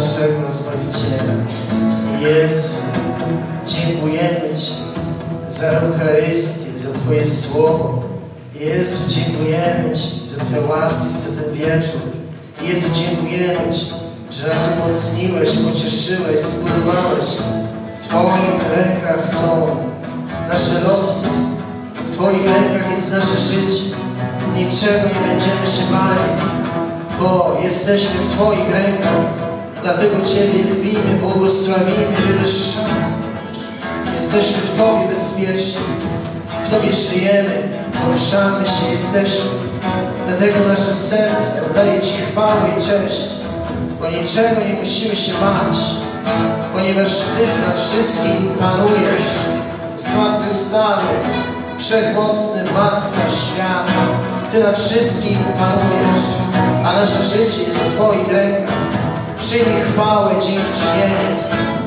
naszego Zbawiciela. Jezu, dziękujemy Ci za Eucharystię, za Twoje Słowo. Jezu, dziękujemy Ci za Twoje łaski, za ten wieczór. Jezu, dziękujemy Ci, że nas umocniłeś, pocieszyłeś, zbudowałeś. W Twoich rękach są nasze losy. W Twoich rękach jest nasze życie. Niczego nie będziemy się bali, bo jesteśmy w Twoich rękach. Dlatego Ciebie lubimy, błogosławimy, wywyższamy. Jesteśmy w Tobie bezpieczni. W Tobie żyjemy, poruszamy się, jesteśmy. Dlatego nasze serce oddaje Ci chwałę i cześć, bo niczego nie musimy się bać, ponieważ Ty nad wszystkim panujesz. Zmartwychwstały, wszechmocny władca świata. Ty nad wszystkim panujesz, a nasze życie jest w Twoich rękach. Przyjmij chwałę, dziękczynienie,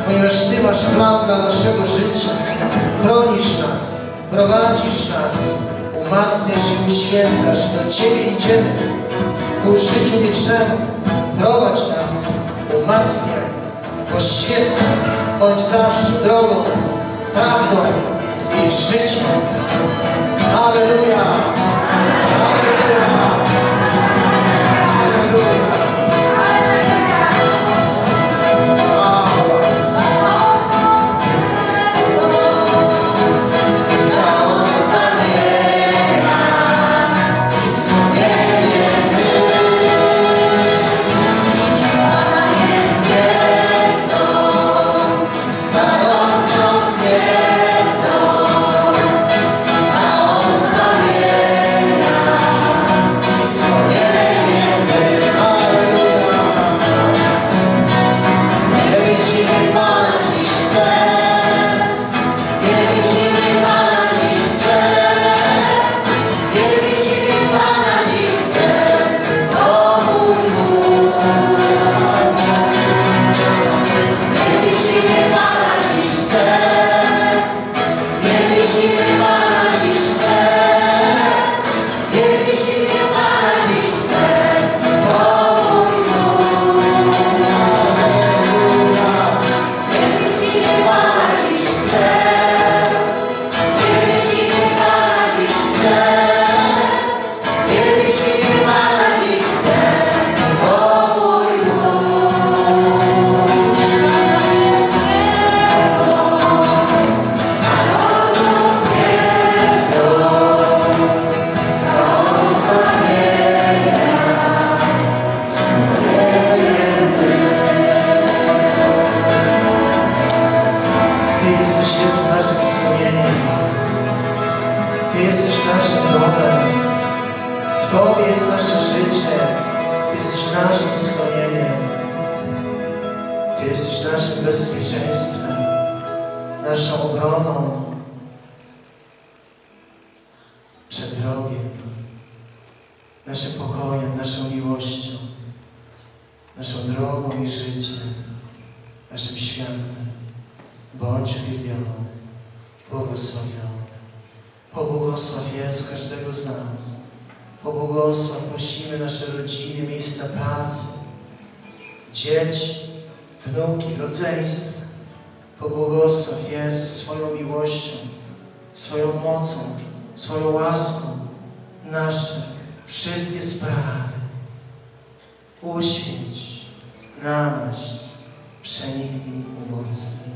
ponieważ Ty masz plan dla naszego życia. Chronisz nas, prowadzisz nas, umacniasz i uświęcasz. Do Ciebie idziemy ku życiu wiecznemu. Prowadź nas, umacniaj, oświecaj, bądź zawsze drogą, prawdą i życiem. Halleluja! Naszym schronieniem. Ty jesteś naszym bezpieczeństwem, naszą obroną przed wrogiem, naszym pokojem, naszą miłością, naszą drogą i życiem, naszym światłem. Bądź uwielbiony, błogosławiony. Pobłogosław Jezu każdego z nas. Pobłogosław, prosimy nasze rodziny, miejsca pracy, dzieci, wnuki, rodzeństwa. Pobłogosław Jezu swoją miłością, swoją mocą, swoją łaską nasze wszystkie sprawy. Uświęć, namaść, przeniknij, umocnij.